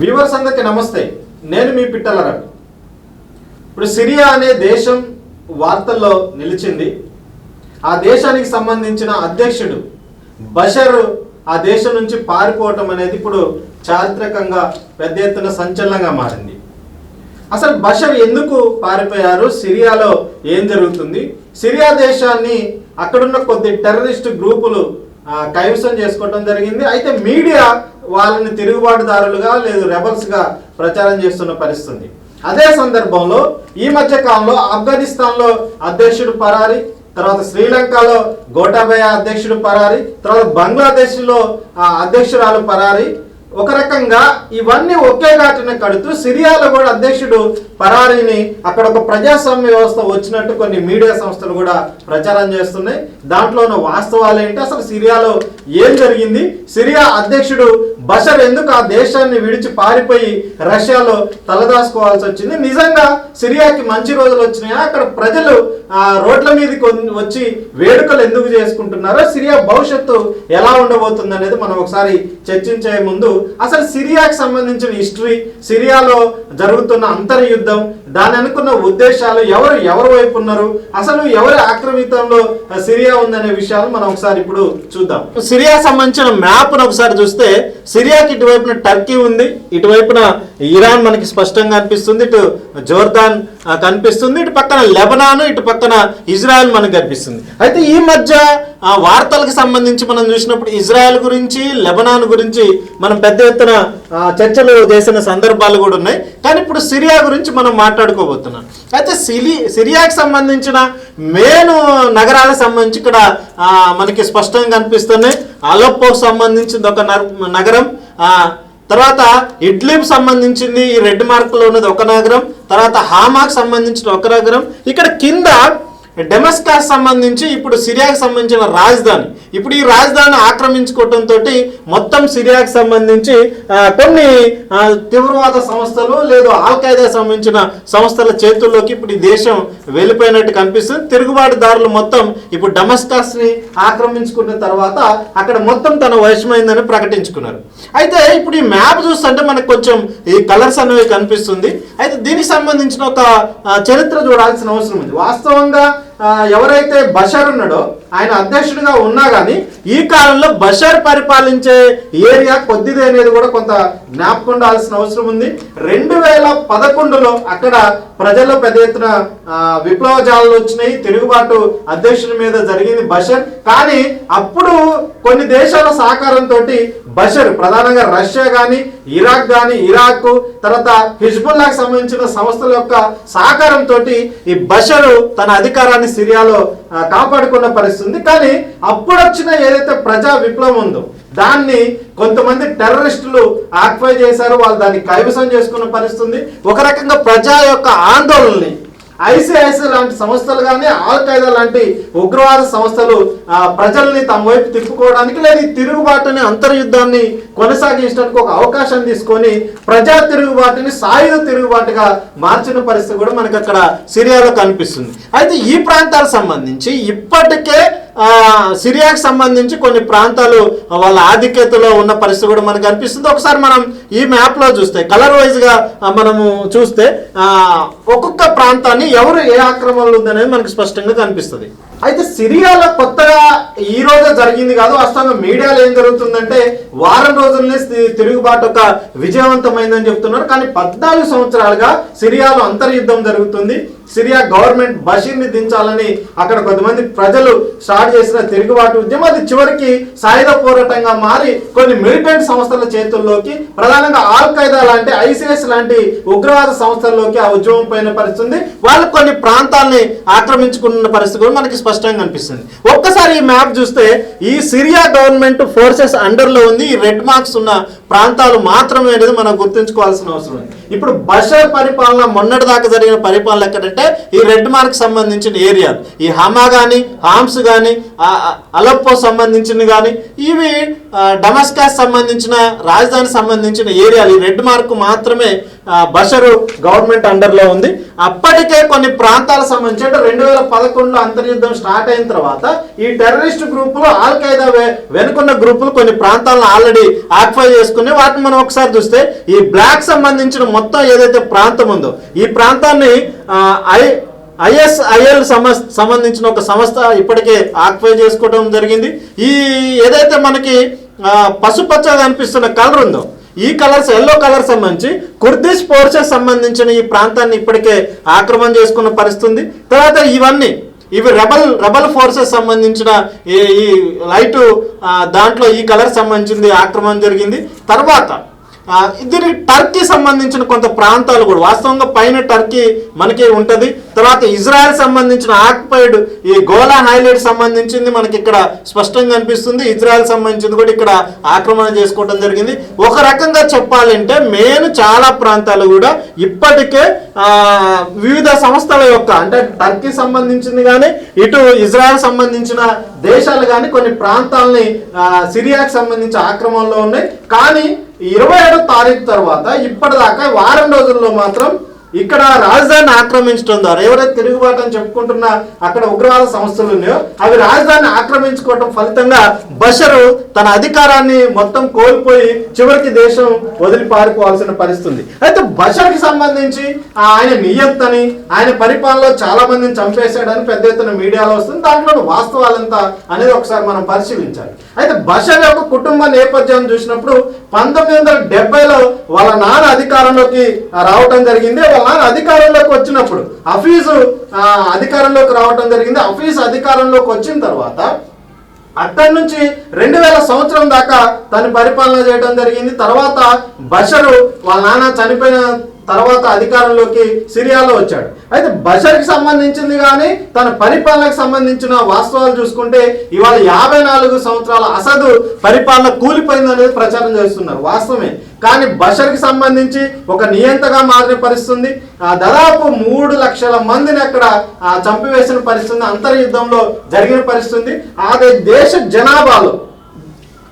Viewers అందరికీ నమస్తే నేను మీ పిట్టల రవి. ఇప్పుడు సిరియా అనే దేశం వార్తల్లో నిలిచింది. ఆ దేశానికి సంబంధించిన అధ్యక్షుడు బషర్ ఆ దేశం నుంచి పారిపోవటం అనేది ఇప్పుడు చారిత్రకంగా పెద్ద ఎత్తున సంచలనంగా మారింది. అసలు బషర్ ఎందుకు పారిపోయారు? సిరియాలో ఏం జరుగుతుంది? సిరియా దేశాన్ని అక్కడున్న కొద్ది టెర్రరిస్ట్ గ్రూపులు కైవసం చేసుకోవటం జరిగింది. అయితే మీడియా వాళ్ళని తిరుగుబాటుదారులుగా లేదు రెబల్స్గా ప్రచారం చేస్తున్న పరిస్థితి. అదే సందర్భంలో ఈ మధ్య కాలంలో ఆఫ్ఘనిస్తాన్లో అధ్యక్షుడు పరారి తర్వాత శ్రీలంకలో గోటాబయ అధ్యక్షుడు పరారి తర్వాత బంగ్లాదేశ్లో అధ్యక్షురాలు పరారి ఒక రకంగా ఇవన్నీ ఒకే ఘాటున కడుతూ సిరియాలో కూడా అధ్యక్షుడు పరారీని అక్కడ ఒక ప్రజాస్వామ్య వ్యవస్థ వచ్చినట్టు కొన్ని మీడియా సంస్థలు కూడా ప్రచారం చేస్తున్నాయి. దాంట్లో ఉన్న వాస్తవాలు ఏంటి? అసలు సిరియాలో ఏం జరిగింది? సిరియా అధ్యక్షుడు బషర్ ఎందుకు ఆ దేశాన్ని విడిచి పారిపోయి రష్యాలో తలదాసుకోవాల్సి వచ్చింది? నిజంగా సిరియాకి మంచి రోజులు వచ్చినాయా? అక్కడ ప్రజలు ఆ రోడ్ల మీదకి వచ్చి వేడుకలు ఎందుకు చేసుకుంటున్నారో సిరియా భవిష్యత్తు ఎలా ఉండబోతుంది అనేది మనం ఒకసారి చర్చించే ముందు అసలు సిరియాకి సంబంధించిన హిస్టరీ సిరియాలో జరుగుతున్న అంతర్యుద్ధం దాని అనుకున్న ఉద్దేశాలు ఎవరు ఎవరి వైపు ఉన్నారు అసలు ఎవరి ఆక్రమితంలో సిరియా ఉందనే విషయాలు మనం ఒకసారి ఇప్పుడు చూద్దాం. సిరియా సంబంధించిన మ్యాప్ ఒకసారి చూస్తే సిరియాకి ఇటువైపున టర్కీ ఉంది ఇటువైపున ఇరాన్ మనకి స్పష్టంగా కనిపిస్తుంది ఇటు జోర్దాన్ కనిపిస్తుంది ఇటు పక్కన లెబనాన్ ఇటు పక్కన ఇజ్రాయెల్ మనకు కనిపిస్తుంది. అయితే ఈ మధ్య ఆ, వార్తలకు సంబంధించి మనం చూసినప్పుడు ఇజ్రాయెల్ గురించి లెబనాన్ గురించి మనం పెద్ద ఎత్తున చర్చలు చేసిన సందర్భాలు కూడా ఉన్నాయి. కానీ ఇప్పుడు సిరియా గురించి మనం మాట్లాడుకోబోతున్నాం. అయితే సిలి సిరియాకి సంబంధించిన మెయిన్ నగరాలకు సంబంధించి ఇక్కడ మనకి స్పష్టంగా కనిపిస్తున్నాయి. అలప్పోకు సంబంధించింది ఒక నగరం తర్వాత ఇడ్లీకి సంబంధించింది ఈ రెడ్ మార్క్లో ఉన్నది ఒక నగరం తర్వాత హామాకు సంబంధించిన ఒక నగరం. ఇక్కడ కింద డెమస్కాస్ సంబంధించి ఇప్పుడు సిరియాకి సంబంధించిన రాజధాని. ఇప్పుడు ఈ రాజధాని ఆక్రమించుకోవడంతో మొత్తం సిరియాకు సంబంధించి కొన్ని తీవ్రవాద సంస్థలు లేదు ఆల్ఖైదా సంబంధించిన సంస్థల చేతుల్లోకి ఇప్పుడు ఈ దేశం వెళ్ళిపోయినట్టు కనిపిస్తుంది. తిరుగుబాటుదారులు మొత్తం ఇప్పుడు డమస్కాస్ని ఆక్రమించుకున్న తర్వాత అక్కడ మొత్తం తన వశమైందని ప్రకటించుకున్నారు. అయితే ఇప్పుడు ఈ మ్యాప్ చూస్తుంటే మనకు కొంచెం ఈ కలర్స్ అనేవి కనిపిస్తుంది. అయితే దీనికి సంబంధించిన ఒక చరిత్ర చూడాల్సిన అవసరం ఉంది. వాస్తవంగా ఎవరైతే బషర్ ఉన్నాడో ఆయన అధ్యక్షుడిగా ఉన్నా కానీ ఈ కాలంలో బషర్ పరిపాలించే ఏరియా కొద్దిది అనేది కూడా కొంత జ్ఞాపకం ఉండాల్సిన అవసరం ఉంది. రెండు వేల పదకొండులో అక్కడ ప్రజల్లో పెద్ద ఎత్తున విప్లవ జాలలు వచ్చినాయి. తిరుగుబాటు అధ్యక్షుడి మీద జరిగింది బషర్. కానీ అప్పుడు కొన్ని దేశాల సహకారంతో బషర్ ప్రధానంగా రష్యా కానీ ఇరాక్ కానీ ఇరాక్ తర్వాత హిజ్బుల్లాకి సంబంధించిన సంస్థల యొక్క సహకారంతో ఈ బషరు తన అధికారాన్ని సిరియాలో కాపాడుకున్న పరిస్థితి ఉంది. కానీ అప్పుడొచ్చిన ఏదైతే ప్రజా విప్లవం ఉందో దాన్ని కొంతమంది టెర్రరిస్టులు ఆక్వై చేశారు వాళ్ళు దాన్ని కైవసం చేసుకున్న పరిస్థితి ఒక రకంగా ప్రజా యొక్క ఆందోళనని ఐసీఐసీ లాంటి సంస్థలు కానీ ఆల్ ఖైదా లాంటి ఉగ్రవాద సంస్థలు ఆ, ప్రజల్ని తమ వైపు తిప్పుకోవడానికి లేదా తిరుగుబాటుని అంతర్యుద్ధాన్ని కొనసాగించడానికి ఒక అవకాశం తీసుకొని ప్రజా తిరుగుబాటుని సాయుధ తిరుగుబాటుగా మార్చిన పరిస్థితి కూడా మనకు అక్కడ సిరియాలో కనిపిస్తుంది. అయితే ఈ ప్రాంతాలకు సంబంధించి ఇప్పటికే సిరియాకి సంబంధించి కొన్ని ప్రాంతాలు వాళ్ళ ఆధిక్యతలో ఉన్న పరిస్థితి కూడా మనకు అనిపిస్తుంది. ఒకసారి మనం ఈ మ్యాప్లో చూస్తే కలర్ వైజ్గా మనము చూస్తే ఒక్కొక్క ప్రాంతాన్ని ఎవరు ఏ ఆక్రమణలు ఉందనేది మనకు స్పష్టంగా కనిపిస్తుంది. అయితే సిరియాలో కొత్తగా ఈ రోజే జరిగింది కాదు వాస్తవంగా మీడియాలో ఏం జరుగుతుందంటే వారం రోజులనే తిరుగుబాటు ఒక విజయవంతమైందని చెప్తున్నారు. కానీ పద్నాలుగు సంవత్సరాలుగా సిరియాలో అంతర్యుద్ధం జరుగుతుంది. సిరియా గవర్నమెంట్ బషీర్ని దించాలని అక్కడ కొంతమంది ప్రజలు స్టార్ట్ చేసిన తిరుగుబాటు ఉద్యమం. అది చివరికి సాయుధ పోరాటంగా మారి కొన్ని మిలిటెంట్ సంస్థల చేతుల్లోకి ప్రధానంగా ఆల్ ఖైదా లాంటి ఐసిఎస్ లాంటి ఉగ్రవాద సంస్థల్లోకి ఆ ఉద్యమం పోయిన పరిస్థితుంది. వాళ్ళు కొన్ని ప్రాంతాలని ఆక్రమించుకున్న పరిస్థితి కూడా మనకి స్పష్టంగా కనిపిస్తుంది ఒక్కసారి ఈ మ్యాప్ చూస్తే ఈ సిరియా గవర్నమెంట్ ఫోర్సెస్ అండర్లో ఉంది. ఈ రెడ్ మార్క్స్ ఉన్న ప్రాంతాలు మాత్రమే అనేది మనం గుర్తుంచుకోవాల్సిన అవసరం ఉంది. ఇప్పుడు బషర్ పరిపాలన మొన్నటి దాకా జరిగిన పరిపాలన ఎక్కడంటే ఈ రెడ్ మార్క్ సంబంధించిన ఏరియాలు. ఈ హమా కానీ హామ్స్ కానీ అలప్పో సంబంధించిన కానీ ఇవి డమస్కాస్ సంబంధించిన రాజధాని సంబంధించిన ఏరియాలు. ఈ రెడ్ మార్క్ మాత్రమే బషరు గవర్నమెంట్ అండర్లో ఉంది. అప్పటికే కొన్ని ప్రాంతాలకు సంబంధించి అంటే రెండు వేల పదకొండులో అంతర్యుద్ధం స్టార్ట్ అయిన తర్వాత ఈ టెర్రరిస్ట్ గ్రూపులు ఆల్ ఖైదా వెనుకున్న గ్రూపులు కొన్ని ప్రాంతాలను ఆల్రెడీ ఆక్యుపై చేసుకుని వాటిని మనం ఒకసారి చూస్తే ఈ బ్లాక్ సంబంధించిన మొత్తం ఏదైతే ప్రాంతం ఉందో ఈ ప్రాంతాన్ని ఐ ఐఎస్ఐఎల్ సమ సంబంధించిన ఒక సంస్థ ఇప్పటికే ఆక్యుపై చేసుకోవడం జరిగింది. ఈ ఏదైతే మనకి పసుపచ్చగా కనిపిస్తున్న కలర్ ఉందో ఈ కలర్స్ ఎల్లో కలర్ సంబంధించి కుర్దిష్ ఫోర్సెస్ సంబంధించిన ఈ ప్రాంతాన్ని ఇప్పటికే ఆక్రమణ చేసుకున్న పరిస్థితుంది. తర్వాత ఇవన్నీ ఇవి రెబల్ రెబల్ ఫోర్సెస్ సంబంధించిన ఈ ఈ లైటు దాంట్లో ఈ కలర్ సంబంధించింది ఆక్రమణ జరిగింది. తర్వాత దీనికి టర్కీ సంబంధించిన కొంత ప్రాంతాలు కూడా. వాస్తవంగా పైన టర్కీ మనకి ఉంటుంది. తర్వాత ఇజ్రాయెల్ సంబంధించిన ఆక్పైడ్ ఈ గోలా హైలైట్ సంబంధించింది మనకి ఇక్కడ స్పష్టంగా కనిపిస్తుంది ఇజ్రాయెల్ సంబంధించింది కూడా ఇక్కడ ఆక్రమణ చేసుకోవడం జరిగింది. ఒక రకంగా చెప్పాలంటే మెయిన్ చాలా ప్రాంతాలు కూడా ఇప్పటికే వివిధ సంస్థల యొక్క అంటే టర్కీ సంబంధించింది కానీ ఇటు ఇజ్రాయెల్ సంబంధించిన దేశాలు కానీ కొన్ని ప్రాంతాలని సిరియాకి సంబంధించిన ఆక్రమణలో ఉన్నాయి. కానీ ఇరవై ఏడో తారీఖు తర్వాత ఇప్పటిదాకా వారం రోజుల్లో మాత్రం ఇక్కడ రాజధానిని ఆక్రమించడం ద్వారా ఎవరైతే తిరుగుబాటు అని చెప్పుకుంటున్న అక్కడ ఉగ్రవాద సంస్థలు ఉన్నాయో అవి రాజధానిని ఆక్రమించుకోవటం ఫలితంగా బషరు తన అధికారాన్ని మొత్తం కోల్పోయి చివరికి దేశం వదిలి పారిపోవాల్సిన పరిస్థితుంది. అయితే బషర్కి సంబంధించి ఆయన నియత్ అని ఆయన పరిపాలనలో చాలా మందిని చంపేశాడని పెద్ద ఎత్తున మీడియాలో వస్తుంది. దాంట్లో వాస్తవాలంత అనేది ఒకసారి మనం పరిశీలించాలి. అయితే బషర్ యొక్క కుటుంబ నేపథ్యం చూసినప్పుడు పంతొమ్మిది వందల డెబ్బైలో వాళ్ళ నాన్న అధికారంలోకి రావటం జరిగింది. వారు అధికారంలోకి వచ్చినప్పుడు హఫీజు అధికారంలోకి రావటం జరిగింది. హఫీజ్ అధికారంలోకి వచ్చిన తర్వాత అక్కడి నుంచి రెండు వేల సంవత్సరం దాకా తను పరిపాలన చేయడం జరిగింది. తర్వాత బషరు వాళ్ళ నాన్న చనిపోయిన తర్వాత అధికారంలోకి సిరియాలో వచ్చాడు. అయితే బషర్కి సంబంధించింది కానీ తన పరిపాలనకు సంబంధించిన వాస్తవాలు చూసుకుంటే ఇవాళ యాభై నాలుగు సంవత్సరాల అసదు పరిపాలన కూలిపోయింది అనేది ప్రచారం చేస్తున్నారు వాస్తవమే. కానీ బషర్కి సంబంధించి ఒక నియంతగా మారిన పరిస్థితుంది. ఆ దాదాపు మూడు లక్షల మందిని అక్కడ చంపివేసిన పరిస్థితి అంతర్యుద్ధంలో జరిగిన పరిస్థితి అదే దేశ జనాభాలో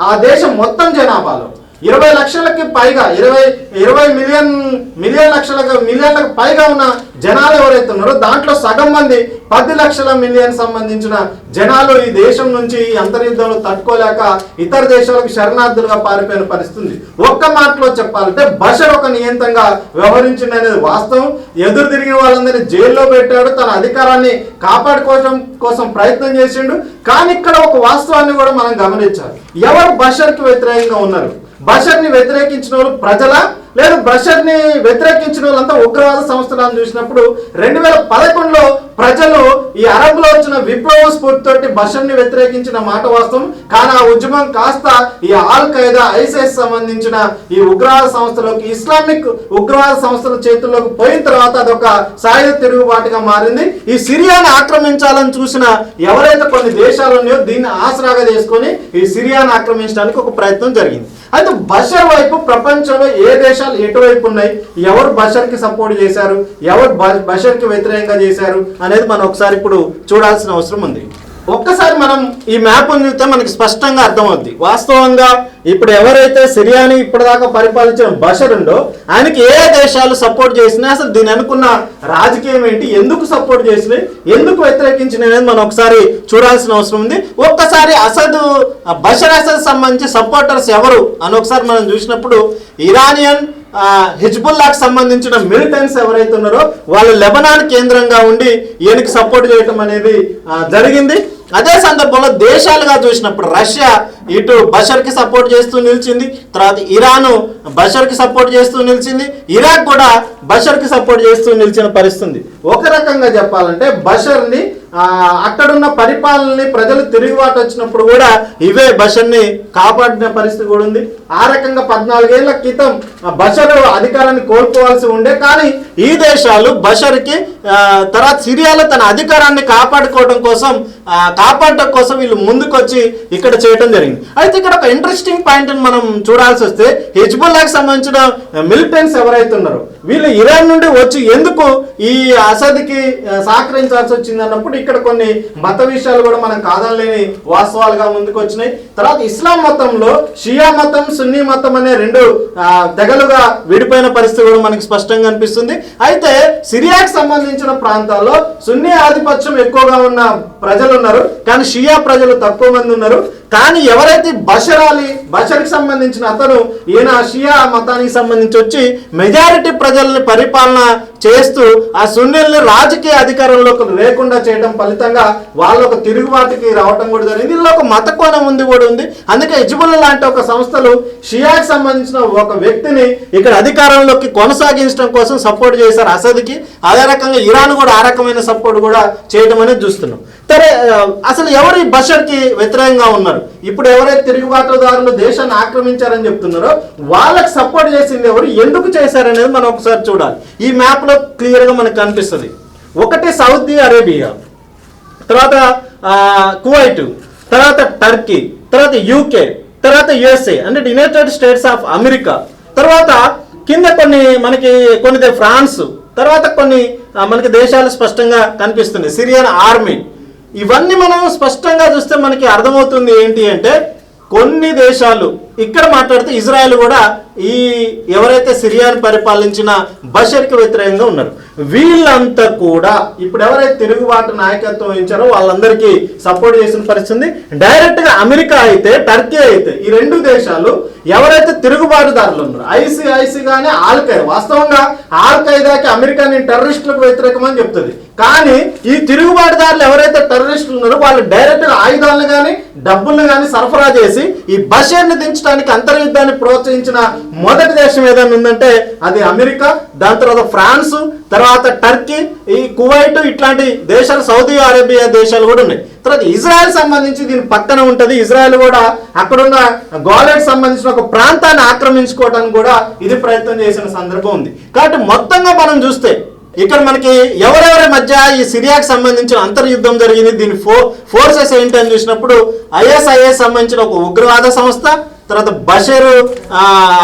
ఆ దేశం మొత్తం జనాభాలో. ఇరవై లక్షలకి పైగా ఇరవై ఇరవై మిలియన్ మిలియన్ లక్షలకు మిలియన్లకు పైగా ఉన్న జనాలు ఎవరైతే ఉన్నారో దాంట్లో సగం మంది పది లక్షల మిలియన్ సంబంధించిన జనాలు ఈ దేశం నుంచి ఈ అంతర్యుద్ధంలో తట్టుకోలేక ఇతర దేశాలకు శరణార్థులుగా పారిపోయిన పరిస్థితి ఒక్క మాటలో చెప్పాలంటే బషర్ ఒక నియంత్రంగా వ్యవహరించింది అనేది వాస్తవం. ఎదురు తిరిగిన వాళ్ళందరినీ జైల్లో పెట్టాడు తన అధికారాన్ని కాపాడుకోవడం కోసం ప్రయత్నం చేసిండు. కానీ ఇక్కడ ఒక వాస్తవాన్ని కూడా మనం గమనించాలి. ఎవరు బషర్కి వ్యతిరేకంగా ఉన్నారు? బషర్ని వ్యతిరేకించిన వాళ్ళు ప్రజల లేదు బషర్ని వ్యతిరేకించిన వాళ్ళంతా ఉగ్రవాద సంస్థలను చూసినప్పుడు రెండు వేల పదకొండులో ప్రజలు ఈ అరబ్లో వచ్చిన విప్లవ స్ఫూర్తితోటి బషర్ని వ్యతిరేకించిన మాట వాస్తవం. కానీ ఆ ఉద్యమం కాస్త ఈ ఆల్ ఖైదా ఐసిస్ సంబంధించిన ఈ ఉగ్రవాద సంస్థలోకి ఇస్లామిక్ ఉగ్రవాద సంస్థల చేతుల్లోకి పోయిన తర్వాత అదొక సాయుధ తిరుగుబాటుగా మారింది. ఈ సిరియాను ఆక్రమించాలని చూసిన ఎవరైతే కొన్ని దేశాలు ఉన్నాయో దీన్ని ఆసరాగా చేసుకొని ఈ సిరియాను ఆక్రమించడానికి ఒక ప్రయత్నం జరిగింది. అయితే బషర్ వైపు ప్రపంచంలో ఏ దేశాలు ఎటువైపు ఉన్నాయి? ఎవరు బషర్కి సపోర్ట్ చేశారు? ఎవరు బషర్కి బషర్కి వ్యతిరేకంగా చేశారు? అనేది మనం ఒకసారి ఇప్పుడు చూడాల్సిన అవసరం ఉంది. ఒక్కసారి మనం ఈ మ్యాప్ చూస్తే మనకి స్పష్టంగా అర్థమవుద్ది. వాస్తవంగా ఇప్పుడు ఎవరైతే సిరియాని ఇప్పటిదాకా పరిపాలించిన బషర్ ఉందో ఆయనకి ఏ దేశాలు సపోర్ట్ చేసినా అసలు దీని అనుకున్న రాజకీయం ఏంటి? ఎందుకు సపోర్ట్ చేసినాయి? ఎందుకు వ్యతిరేకించినాయి అనేది మనం ఒకసారి చూడాల్సిన అవసరం ఉంది. ఒక్కసారి అసద్ బషర్ అసద్ సంబంధించి సపోర్టర్స్ ఎవరు? అని ఒకసారి మనం చూసినప్పుడు ఇరానియన్ హిజ్బుల్లాకి సంబంధించిన మిలిటెన్స్ ఎవరైతే ఉన్నారో వాళ్ళు లెబనాన్ కేంద్రంగా ఉండి ఈయనకి సపోర్ట్ చేయటం అనేది జరిగింది. అదే సందర్భంలో దేశాలుగా చూసినప్పుడు రష్యా ఇటు బషర్కి సపోర్ట్ చేస్తూ నిలిచింది. తర్వాత ఇరాను బషర్కి సపోర్ట్ చేస్తూ నిలిచింది. ఇరాక్ కూడా బషర్కి సపోర్ట్ చేస్తూ నిలిచిన పరిస్థితి. ఒక రకంగా చెప్పాలంటే బషర్ని అక్కడున్న పరిపాలనని ప్రజలు తిరుగుబాటు వచ్చినప్పుడు కూడా ఇవే బషర్ని కాపాడిన పరిస్థితి కూడా ఉంది. ఆ రకంగా పద్నాలుగేళ్ళ క్రితం బషర్ అధికారాన్ని కోల్పోవాల్సి ఉండే కానీ ఈ దేశాలు బషర్కి తర్వాత సిరియాలో తన అధికారాన్ని కాపాడుకోవడం కోసం కాపాడటం కోసం వీళ్ళు ముందుకొచ్చి ఇక్కడ చేయడం జరిగింది. అయితే ఇక్కడ ఒక ఇంట్రెస్టింగ్ పాయింట్ మనం చూడాల్సి వస్తే హిజ్బుల్లాకి సంబంధించిన మిలిటెంట్స్ ఎవరైతే ఉన్నారో వీళ్ళు ఇరాన్ నుండి వచ్చి ఎందుకు ఈ అసద్కి సహకరించాల్సి వచ్చింది అన్నప్పుడు ఇక్కడ కొన్ని మత విషయాలు కూడా మనం కాదనలేని వాస్తవాలుగా ముందుకు వచ్చినాయి. తర్వాత ఇస్లాం మతంలో షియా మతం సున్నీ మతం అనే రెండు తెగలుగా విడిపోయిన పరిస్థితి కూడా మనకి స్పష్టంగా అనిపిస్తుంది. అయితే సిరియాకి సంబంధించిన ప్రాంతాల్లో సున్నీ ఆధిపత్యం ఎక్కువగా ఉన్న ప్రజలు ఉన్నారు. కానీ షియా ప్రజలు తక్కువ మంది ఉన్నారు. కానీ ఎవరైతే బషర్ అలీ బషర్కి సంబంధించిన అతను ఈయన షియా మతానికి సంబంధించి వచ్చి మెజారిటీ ప్రజల్ని పరిపాలన చేస్తూ ఆ సున్నీల్ని రాజకీయ అధికారంలోకి లేకుండా చేయడం ఫలితంగా వాళ్ళ ఒక తిరుగుబాటుకి రావటం కూడా జరిగింది. ఇందులో ఒక మత కోణం ఉంది కూడా ఉంది. అందుకే ఇజ్బుల్ లాంటి ఒక సంస్థలు షియాకి సంబంధించిన ఒక వ్యక్తిని ఇక్కడ అధికారంలోకి కొనసాగించడం కోసం సపోర్ట్ చేశారు అసద్కి. అదే రకంగా ఇరాన్ కూడా ఆ రకమైన సపోర్ట్ కూడా చేయడం అనేది చూస్తున్నాం. సరే అసలు ఎవరు ఈ బషర్కి వ్యతిరేకంగా ఉన్నారు? ఇప్పుడు ఎవరైతే తిరుగుబాటుదారులు దేశాన్ని ఆక్రమించారని చెప్తున్నారో వాళ్ళకి సపోర్ట్ చేసింది ఎవరు? ఎందుకు చేశారనేది మనం ఒకసారి చూడాలి. ఈ మ్యాప్లో క్లియర్గా మనకు కనిపిస్తుంది. ఒకటి సౌదీ అరేబియా తర్వాత కువైట్ తర్వాత టర్కీ తర్వాత యూకే తర్వాత యుఎస్ఏ అంటే యునైటెడ్ స్టేట్స్ ఆఫ్ అమెరికా తర్వాత కింద కొన్ని మనకి కొన్ని ఫ్రాన్స్ తర్వాత కొన్ని మనకి దేశాలు స్పష్టంగా కనిపిస్తుంది సిరియన్ ఆర్మీ ఇవన్నీ మనం స్పష్టంగా చూస్తే మనకి అర్థమవుతుంది ఏంటి అంటే కొన్ని దేశాలు ఇక్కడ మాట్లాడితే ఇజ్రాయెల్ కూడా ఈ ఎవరైతే సిరియాని పరిపాలించిన బషర్కి వ్యతిరేకంగా ఉన్నారు. వీళ్ళంతా కూడా ఇప్పుడు ఎవరైతే తిరుగుబాటు నాయకత్వం వహించారో వాళ్ళందరికీ సపోర్ట్ చేసిన పరిస్థితి డైరెక్ట్గా అమెరికా అయితే టర్కీ అయితే ఈ రెండు దేశాలు ఎవరైతే తిరుగుబాటుదారులు ఉన్నారో ఐసిఐసి గానీ ఆల్ఖైదా వాస్తవంగా ఆల్ఖైదాకి అమెరికా నేను టెర్రరిస్టులకు వ్యతిరేకమని చెప్తుంది. కానీ ఈ తిరుగుబాటుదారులు ఎవరైతే టెర్రరిస్టులు ఉన్నారో వాళ్ళు డైరెక్ట్ ఆయుధాలను కానీ డబ్బులను కానీ సరఫరా చేసి ఈ బషీర్ని దించడానికి అంతర్యుద్ధాన్ని ప్రోత్సహించిన మొదటి దేశం ఏదైనా ఉందంటే అది అమెరికా దాని తర్వాత ఫ్రాన్స్ తర్వాత టర్కీ ఈ కువైట్ ఇట్లాంటి దేశాలు సౌదీ అరేబియా దేశాలు కూడా ఉన్నాయి. తర్వాత ఇజ్రాయెల్ సంబంధించి దీని పక్కన ఉంటుంది. ఇజ్రాయెల్ కూడా అక్కడున్న గోలెట్ సంబంధించిన ఒక ప్రాంతాన్ని ఆక్రమించుకోవడానికి కూడా ఇది ప్రయత్నం చేసిన సందర్భం ఉంది. కాబట్టి మొత్తంగా మనం చూస్తే ఇక్కడ మనకి ఎవరెవరి మధ్య ఈ సిరియాకి సంబంధించిన అంతర్యుద్ధం జరిగింది దీని ఫో ఫోర్సెస్ ఏంటి అని చూసినప్పుడు ఐఎస్ఐఎస్ సంబంధించిన ఒక ఉగ్రవాద సంస్థ తర్వాత బషర్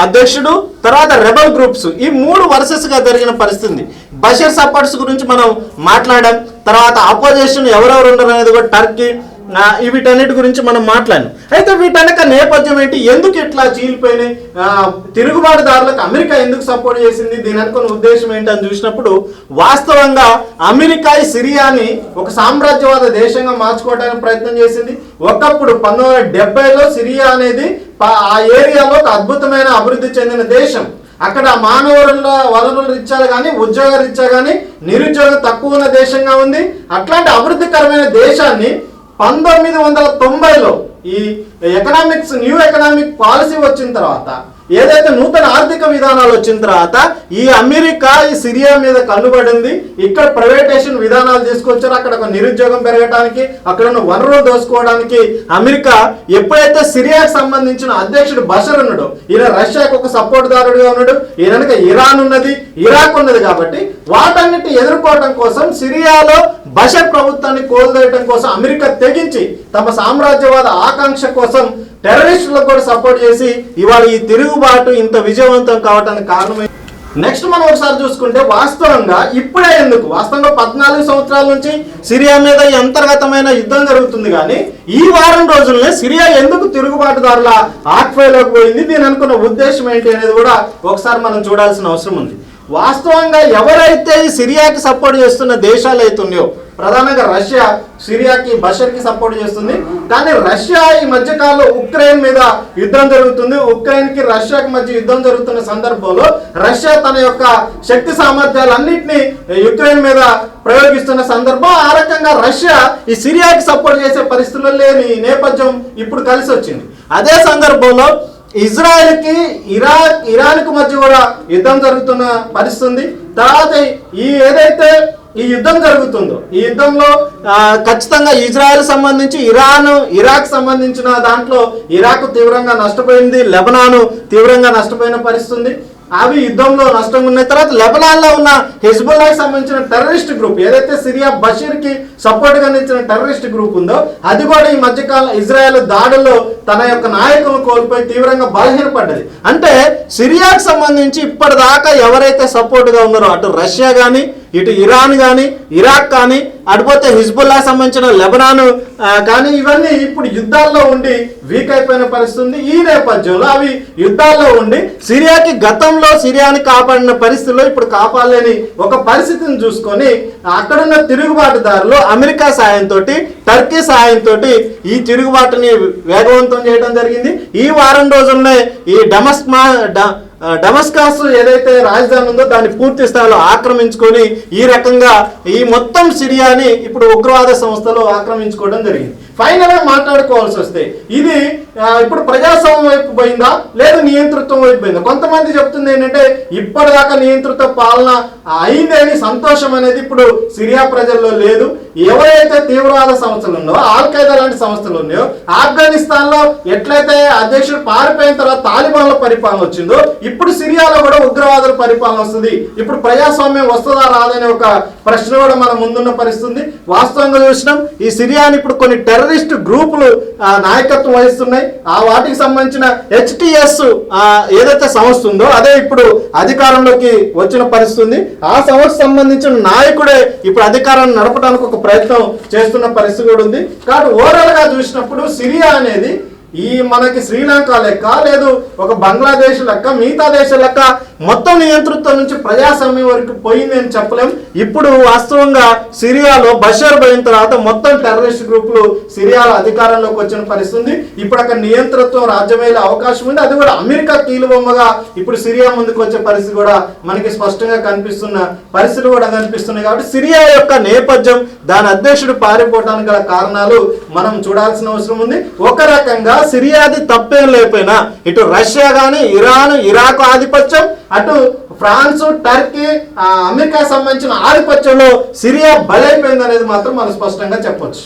అధ్యక్షుడు తర్వాత రెబల్ గ్రూప్స్ ఈ మూడు వర్సెస్ జరిగిన పరిస్థితి. బషీర్ సపోర్ట్స్ గురించి మనం మాట్లాడాం తర్వాత అపోజిషన్ ఎవరెవరు ఉన్నారు అనేది కూడా టర్కీ నా వీటన్నిటి గురించి మనం మాట్లాడినాం. అయితే వీటనక నేపథ్యం ఏంటి? ఎందుకు ఇట్లా చీలిపోయినాయి? తిరుగుబాటుదారులకు అమెరికా ఎందుకు సపోర్ట్ చేసింది? దీని అనుకున్న ఉద్దేశం ఏంటి అని చూసినప్పుడు వాస్తవంగా అమెరికా సిరియాని ఒక సామ్రాజ్యవాద దేశంగా మార్చుకోవడానికి ప్రయత్నం చేసింది. ఒకప్పుడు పంతొమ్మిది వందల డెబ్బైలో సిరియా అనేది ఆ ఏరియాలో ఒక అద్భుతమైన అభివృద్ధి చెందిన దేశం. అక్కడ మానవుల వనరుల ఇచ్చారు కానీ ఉద్యోగ రీత్యా కానీ నిరుద్యోగం తక్కువ ఉన్న దేశంగా ఉంది. అట్లాంటి అభివృద్ధికరమైన దేశాన్ని పంతొమ్మిది వందల తొంభైలో ఈ ఎకనామిక్స్ న్యూ ఎకనామిక్ పాలసీ వచ్చిన తర్వాత ఏదైతే నూతన ఆర్థిక విధానాలు వచ్చిన తర్వాత ఈ అమెరికా ఈ సిరియా మీద కన్నుబడింది ఇక్కడ ప్రైవేటేషన్ విధానాలు తీసుకొచ్చారో అక్కడ ఒక నిరుద్యోగం పెరగడానికి అక్కడ ఉన్న వనరులు దోసుకోవడానికి అమెరికా ఎప్పుడైతే సిరియాకి సంబంధించిన అధ్యక్షుడు బషర్ ఉన్నాడు ఈయన రష్యాకు ఒక సపోర్ట్ దారుడుగా ఉన్నాడు ఈయనక ఇరాన్ ఉన్నది ఇరాక్ ఉన్నది కాబట్టి వాటన్నిటి ఎదుర్కోవడం కోసం సిరియాలో బషర్ ప్రభుత్వాన్ని కోల్దేయటం కోసం అమెరికా తెగించి తమ సామ్రాజ్యవాద ఆకాంక్ష కోసం టెర్రరిస్టులకు కూడా సపోర్ట్ చేసి ఇవాళ ఈ తిరుగుబాటు ఇంత విజయవంతం కావడానికి కారణమై నెక్స్ట్ మనం ఒకసారి చూసుకుంటే వాస్తవంగా ఇప్పుడే ఎందుకు? వాస్తవంగా పద్నాలుగు సంవత్సరాల నుంచి సిరియా మీద అంతర్గతమైన యుద్ధం జరుగుతుంది కానీ ఈ వారం రోజుల్లోనే సిరియా ఎందుకు తిరుగుబాటుదారుల ఆక్ఫైలోకి పోయింది? దీని అనుకున్న ఉద్దేశం ఏంటి అనేది కూడా ఒకసారి మనం చూడాల్సిన అవసరం ఉంది. వాస్తవంగా ఎవరైతే ఈ సిరియాకి సపోర్ట్ చేస్తున్న దేశాలు అయితే ప్రధానంగా రష్యా సిరియాకి బషర్కి సపోర్ట్ చేస్తుంది. కానీ రష్యా ఈ మధ్యకాలంలో ఉక్రెయిన్ మీద యుద్ధం జరుగుతుంది. ఉక్రెయిన్కి రష్యాకి మధ్య యుద్ధం జరుగుతున్న సందర్భంలో రష్యా తన యొక్క శక్తి సామర్థ్యాలన్నింటినీ యుక్రెయిన్ మీద ప్రయోగిస్తున్న సందర్భం. ఆ రకంగా రష్యా ఈ సిరియాకి సపోర్ట్ చేసే పరిస్థితుల్లో లేని నేపథ్యం ఇప్పుడు కలిసి వచ్చింది అదే సందర్భంలో ఇజ్రాయెల్కి ఇరాక్ ఇరాన్కు మధ్య కూడా యుద్ధం జరుగుతున్న పరిస్థితి ఉంది తర్వాత ఈ ఏదైతే ఈ యుద్ధం జరుగుతుందో ఈ యుద్ధంలో ఖచ్చితంగా ఇజ్రాయెల్ సంబంధించి ఇరాన్ ఇరాక్ సంబంధించిన దాంట్లో ఇరాక్ తీవ్రంగా నష్టపోయింది లెబనాను తీవ్రంగా నష్టపోయిన పరిస్థితి ఉంది అవి యుద్ధంలో నష్టంగా ఉన్నాయి తర్వాత లెబనాన్లో ఉన్న హెజ్బుల్లాకి సంబంధించిన టెర్రరిస్ట్ గ్రూప్ ఏదైతే సిరియా బషీర్కి సపోర్ట్ టెర్రరిస్ట్ గ్రూప్ ఉందో అది కూడా ఈ మధ్యకాలం ఇజ్రాయెల్ దాడుల్లో తన యొక్క నాయకులను కోల్పోయి తీవ్రంగా బలహీనపడ్డది. అంటే సిరియాకు సంబంధించి ఇప్పటిదాకా ఎవరైతే సపోర్ట్గా ఉన్నారో అటు రష్యా కానీ ఇటు ఇరాన్ కానీ ఇరాక్ కానీ అటుపోతే హిజ్బుల్లా సంబంధించిన లెబనాన్ కానీ ఇవన్నీ ఇప్పుడు యుద్ధాల్లో ఉండి వీక్ అయిపోయిన పరిస్థితి ఉంది ఈ నేపథ్యంలో అవి యుద్ధాల్లో ఉండి సిరియాకి గతంలో సిరియాని కాపాడిన పరిస్థితుల్లో ఇప్పుడు కాపాడలేని ఒక పరిస్థితిని చూసుకొని అక్కడున్న తిరుగుబాటుదారులు అమెరికా సాయంతో టర్కీ సాయంతో ఈ తిరుగుబాటుని వేగవంతం చేయడం జరిగింది. ఈ వారం రోజుల్లోనే ఈ డమస్మా డ- డమస్కాస్ ఏదైతే రాజధాని ఉందో దాన్ని పూర్తి స్థాయిలో ఆక్రమించుకొని ఈ రకంగా ఈ మొత్తం సిరియాని ఇప్పుడు ఉగ్రవాద సంస్థలు ఆక్రమించుకోవడం జరిగింది. ఫైనల్గా మాట్లాడుకోవాల్సి వస్తే ఇది ఇప్పుడు ప్రజాస్వామ్యం వైపు పోయిందా? లేదు నియంతృత్వం వైపు పోయిందా? కొంతమంది చెప్తుంది ఏంటంటే ఇప్పటిదాకా నియంతృత్వ పాలన అయింది అని సంతోషం అనేది ఇప్పుడు సిరియా ప్రజల్లో లేదు. ఎవరైతే తీవ్రవాద సంస్థలు ఉన్నాయో ఆల్ఖైదా లాంటి సంస్థలు ఉన్నాయో ఆఫ్ఘనిస్తాన్లో ఎట్లయితే అధ్యక్షుడు పారిపోయిన తర్వాత తాలిబాన్ల పరిపాలన వచ్చిందో ఇప్పుడు సిరియాలో కూడా ఉగ్రవాదుల పరిపాలన వస్తుంది. ఇప్పుడు ప్రజాస్వామ్యం వస్తుందా రాదనే ఒక ప్రశ్న కూడా మన ముందున్న పరిస్థితుంది వాస్తవంగా చూసినాం ఈ సిరియాని ఇప్పుడు కొన్ని టెర్రరిస్ట్ గ్రూపులు ఆ, నాయకత్వం వహిస్తున్నాయి. ఆ వాటికి సంబంధించిన హెచ్టిఎస్ ఏదైతే సంస్థ ఉందో అదే ఇప్పుడు అధికారంలోకి వచ్చిన పరిస్థితి ఉంది. ఆ సంస్థ సంబంధించిన నాయకుడే ఇప్పుడు అధికారాన్ని నడపడానికి ఒక ప్రయత్నం చేస్తున్న పరిస్థితి కూడా ఉంది. కాబట్టి ఓవరాల్గా చూసినప్పుడు సిరియా అనేది ఈ మనకి శ్రీలంక లెక్క లేదు ఒక బంగ్లాదేశ్ లెక్క మిగతా దేశ లెక్క మొత్తం నియంతృత్వం నుంచి ప్రజాస్వామ్యం వరకు పోయింది అని చెప్పలేం. ఇప్పుడు వాస్తవంగా సిరియాలో బషర్ పోయిన తర్వాత మొత్తం టెర్రరిస్ట్ గ్రూపులు సిరియాలో అధికారంలోకి వచ్చిన పరిస్థితి ఉంది ఇప్పుడు అక్కడ నియంతృత్వం రాజ్యమయ్యే అవకాశం ఉంది. అది కూడా అమెరికా కీలుబొమ్మగా ఇప్పుడు సిరియా ముందుకు వచ్చే పరిస్థితి కూడా మనకి స్పష్టంగా కనిపిస్తున్న పరిస్థితులు కూడా కనిపిస్తున్నాయి కాబట్టి సిరియా యొక్క నేపథ్యం దాని అధ్యక్షుడు పారిపోవడానికి గల కారణాలు మనం చూడాల్సిన అవసరం ఉంది. ఒక రకంగా సిరియాది తప్పేం లేకపోయినా ఇటు రష్యా కానీ ఇరాన్ ఇరాక్ ఆధిపత్యం అటు ఫ్రాన్స్ టర్కీ అమెరికా సంబంధించిన ఆధిపత్యంలో సిరియా బలైపోయింది అనేది మాత్రం మనం స్పష్టంగా చెప్పొచ్చు.